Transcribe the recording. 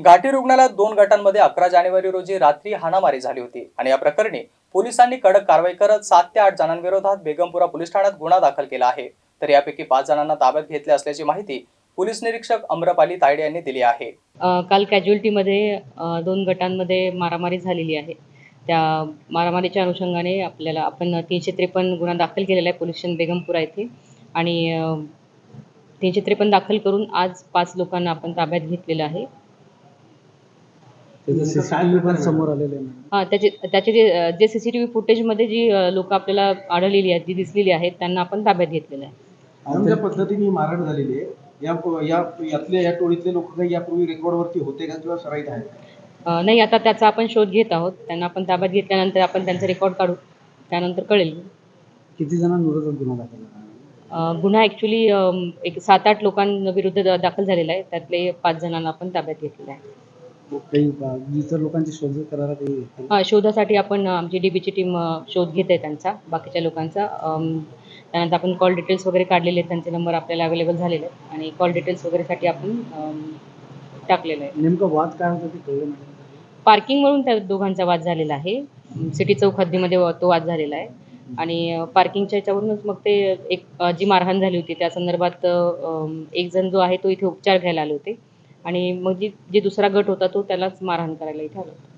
घाटी रुग्णालयात दोन गटांमध्ये अकरा जानेवारी रोजी रात्री हाणामारी झाली होती आणि या प्रकरणी पोलिसांनी कडक कारवाई करत सात ते आठ जणांविरोधात बेगमपुरा पोलीस ठाण्यात गुन्हा दाखल केला आहे. तर यापैकी पाच जणांना ताब्यात घेतले असल्याची माहिती पोलीस निरीक्षक अम्रपाली तायडे यांनी दिली आहे. काल कॅज्युअल्टीमध्ये दोन गटांमध्ये मारामारी झालेली आहे. त्या मारामारीच्या अनुषंगाने आपल्याला आपण तीनशे त्रेपन्न गुन्हा दाखल केलेला आहे पोलीस स्टेशन बेगमपुरा येथे. आणि तीनशे त्रेपन्न दाखल करून आज पाच लोकांना आपण ताब्यात घेतलेलं आहे. सीसीटीव्ही पण समोर आलेलं आहे. हां त्याचे त्याचे जे अ, जे सी सी टी व्ही फुटेजमध्ये जी लोक आपल्याला आढळलेली आहेत जी दिसलेली आहेत त्यांना आपण ताब्यात घेतलेलं आहे. ज्या पद्धतीने ही मारहाण झालेली आहे. या या यातल्या या टोळीतले लोक काही यापूर्वी रेकॉर्डवरती होते का किंवा सराईत आहेत अ, नाही आता त्याचा आपण शोध घेत आहोत. त्यांना आपण ताब्यात घेतल्यानंतर आपण त्यांचा रेकॉर्ड काढू. त्यानंतर कळेल. किती जणांविरोधात गुन्हा दाखल झाला? अ, गुन्हा ॲक्च्युली एक सात आठ लोकांविरुद्ध दा- दाखल झालेला आहे. त्यातले पाच जणांना आपण ताब्यात घेतलेलं आहे. काही अं, इतर लोकांची शोध करायला काही हा शोधासाठी आपण अ, आमची डी बीची टीम शोध घेत आहे त्यांचा बाकीच्या लोकांचा. अम, त्यानंतर आपण कॉल डिटेल्स वगैरे काढलेले आहेत त्यांचे नंबर आपल्याला अवेलेबल झालेले आहेत. आणि कॉल डिटेल्स वगैरेसाठी आपण अम, टाकलेलं आहे नेमकं वाद काय होता ते कळलं पार्किंगवरून त्या दोघांचा वाद झालेला आहे. सिटी चौक हद्दीमध्ये व- तो वाद झालेला आहे. आणि अ, पार्किंगच्या याच्यावरूनच मग ते एक अ, जी मारहाण झाली होती त्या संदर्भात अ, अम, एक जण जो आहे तो इथे उपचार घ्यायला आले होते. आणि मग जी जे दुसरा गट होता तो त्यालाच मारहाण करायला इथे आला. होता